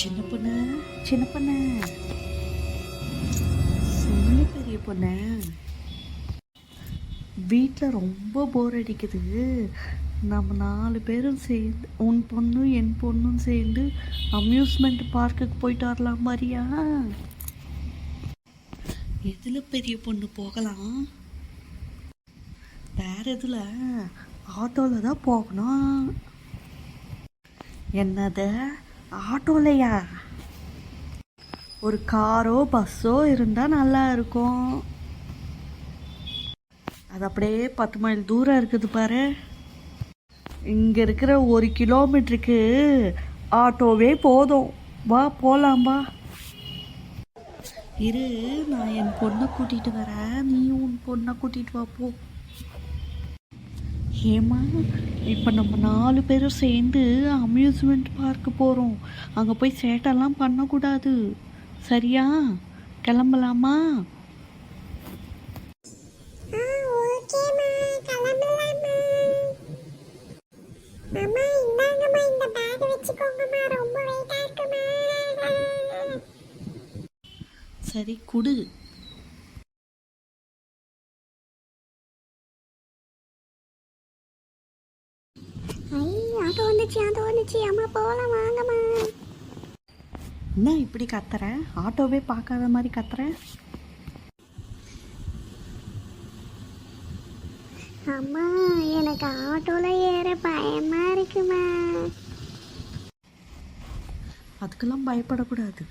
சின்ன பொண்ணு? சின்ன பொண்ணு? சொல்லு பெரிய பொண்ணு? வீட்டில் ரொம்ப போர் அடிக்குது. நம்ம நாலு பேரும் சேர்ந்து உன் பொண்ணு என் பொண்ணும் சேர்ந்து அம்யூஸ்மெண்ட் பார்க்குக்கு போயிட்டு வரலாம் மாதிரியா எதில் பெரிய பொண்ணு போகலாம்? வேற எதில்? ஆட்டோவில் தான் போகணும். என்னது? ஆட்டோலையா? ஒரு காரோ பஸ்ஸோ இருந்தால் நல்லா இருக்கும். அது அப்படியே பத்து மைல் தூரம் இருக்குது பாரு. இங்கே இருக்கிற ஒரு கிலோமீட்டருக்கு ஆட்டோவே போதும். வா போகலாம் வா. இரு நான் என் பொண்ணை கூட்டிகிட்டு வரேன். நீ உன் பொண்ணை கூட்டிகிட்டு வா போ. ஏமா இப்போ நம்ம நாலு பேரும் சேர்ந்து அம்யூஸ்மெண்ட் பார்க்கு போகிறோம் அங்கே போய் சேட்டெல்லாம் பண்ணக்கூடாது. சரியா? கிளம்பலாமா? ஆ ஓகேம்மா ஆட்டோ வந்துச்சு அம்மா போகலாம் வாங்கம்மா. என்ன இப்படி கத்துற? ஆட்டோவே பார்க்காத மாதிரி கத்துற? அம்மா எனக்கு ஆட்டோல ஏற பயமா இருக்குமா? அதுக்கெல்லாம் பயப்படக்கூடாது.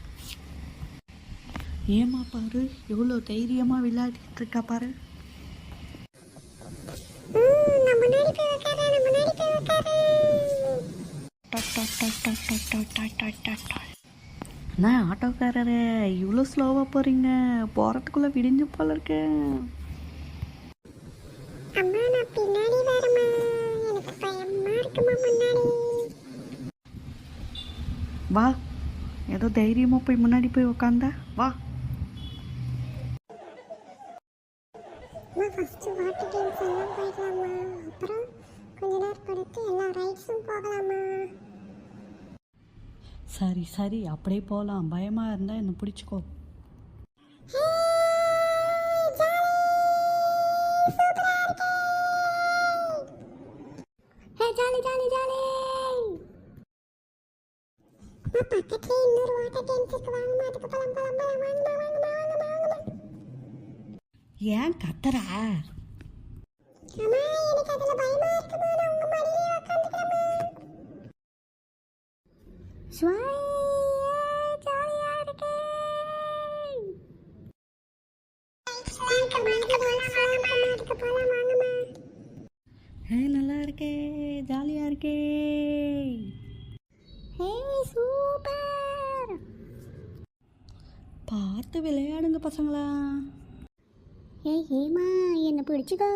ஏமா பாரு எவ்வளோ தைரியமாக விளையாடிட்டு இருக்கா பாரு. அண்ணா ஆட்டோக்காரரே இவ்வளோ ஸ்லோவாக போகிறீங்க போகிறதுக்குள்ளே விடிஞ்சு போல இருக்கு. அம்மா நான் பின்னாடி வரேம்மா. எனக்கு பயமா இருக்குமா முன்னாடி? வா. ஏதோ தைரியமாக போய் முன்னாடி போய் உக்காந்தா. வா. ஃபஸ்ட்டு வாட்டர் கேம்ஸ் எல்லாம் போயிடலாமா அப்புறம் கொஞ்ச நேரம் படுத்து எல்லா ரைட்ஸும் போகலாமா சரி சரி அப்படியே போகலாம் பயமாக இருந்தால் என்னை பிடிச்சிக்கோ. பக்கத்துல இன்னொரு வாட்டர் கேம்ஸ் இருக்கு வாங்கம்மா அதுக்கு போலாம் போலாம் போலாம் வாங்கம்மா வாங்கம்மா வாங்கம்மா வாங்கம்மா ஏன் கத்துறா? அம்மா எனக்கு அதுல பயமா இருக்குமா நான் உங்க மடியிலே உட்காந்துக்கிறேம்மா ஸ்வாய் ஜாலியா இருக்கே அதுக்கு போலாம் வாங்கம்மா ஏ நல்லா இருக்கே ஜாலியாக இருக்கே. சூப்பர். பார்த்து விளையாடுங்க பசங்களா. ஏய் ஏமா என்ன பிடிச்சிக்கோ.